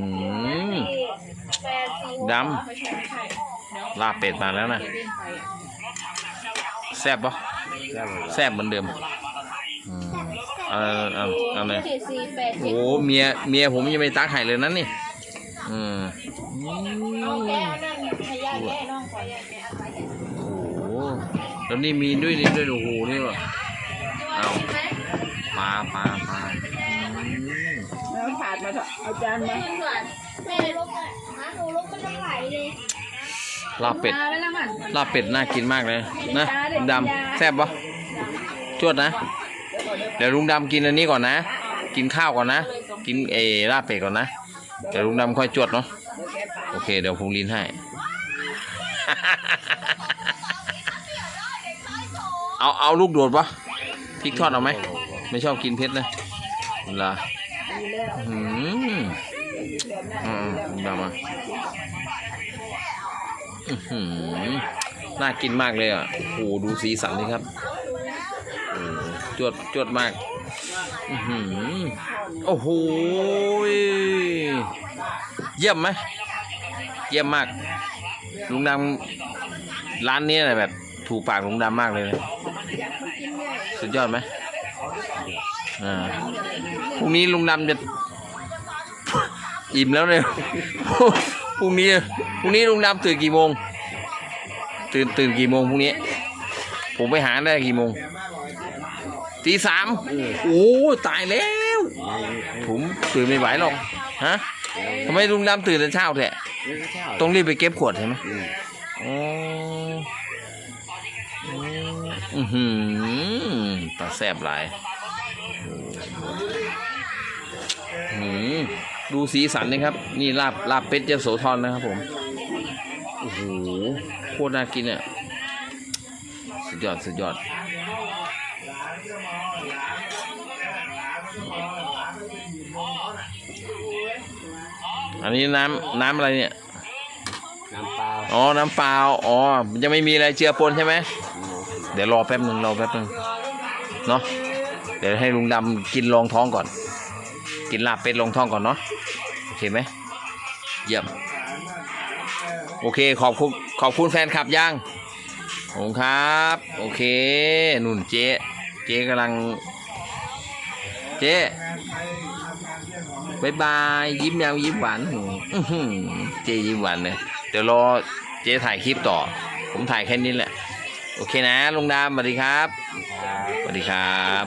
อื้อหือแปดสี่ดไม่ใช่ไม่ใช่เดี๋ยวำลาบเป็ดมาแล้วนะเดินไปอะแซ่บปะแซ่บเหมือนเดิมอืมเอาเอาเอาเลย เจ็ดสี่แปดเจ็ดโอ้เมียเมียผมยังไม่ตักไห่เลยนั่นนี่อืมเอาแก้วนั่นให้ยาแก้น้องไปยาแก้เอาไปแก้โอ้โหแล้วนี่มีด้วยนี่ด้วยโอ้โหนี่ว่ะเอาปลาปลาปลาอืม แล้วถาดมาเถอะเอาจานมาแม่ลบอะหาหนูลบมันจะไหลเลยลาบเป็ด มาแล้วมันลาบเป็ดน่ากินมากเลยนะลุงดำแซ่บปะจวดนะ เดี๋ยวลุงดำกินอันนี้ก่อนนะ กินข้าวก่อนนะ กินเออลาบเป็ดก่อนนะ เดี๋ยวลุงดำค่อยจวดเนาะ โอเค เดี๋ยวผมลินให้ เอา เอาลูกโดดปะพริกทอดเอาไหม ไม่ชอบกินเผ็ดนะเหร อืมอืมลุงดำมาอื้อหือน่ากินมากเลยอะโอ้โหดูสีสันนี่ครับโอ้โหจวดจวดมากอื้อหือโอ้โหเยี่ยมไหมเยี่ยมมาก ลุงดำร้านนี้อะไรแบบ ถูกปากลุงดำมากเลยนะสุดยอดไหม อ่าพรุ่งนี้ลุงดำจะ อิ่มแล้วเนี่ยพรุ่งนี้พรุ่งนี้ลุงดำตื่นกี่โมง ตื่นตื่นกี่โมงพรุ่งนี้ ผมไปหาได้กี่โมงตีสามโอ้ตายแล้ว ผมตื่นไม่ไหวหรอกฮะทำไมลุงดำตื่นแต่เช้าแท้ต้องรีบไปเก็บขวดใช่ไหมอ๋ออือหือตาแสบหลาย ดูสีสันนะครับ นี่ลาบลาบเป็ดยโสธรนะครับผมโอ้โหโคตรน่ากินอะสุดยอดสุดยอดอันนี้น้ำน้ำอะไรเนี่ย น้ำเปล่า อ๋อ น้ำเปล่า อ๋อ ยังไม่มีอะไรเจือปนใช่ไหม เดี๋ยวรอแป๊บหนึ่งรอแป๊บหนึ่งเนาะ เดี๋ยวให้ลุงดำกินรองท้องก่อน กินลาบเป็ดรองท้องก่อนเนาะโอเคไหมเยี่ยมโอเคขอบคุณขอบคุณแฟนคลับยังขอบคุณครับ โอเคนุ่นเจ๊เจ๊กำลัง เจ๊บายบายยิ้มยาวยิ้มหวานเจ๊ยิ้มหวานเลยเดี๋ยวรอเจ๊ถ่ายคลิปต่อ ผมถ่ายแค่นี้แหละ โอเคนะลุงดำสวัสดีครับสวัสดีครับ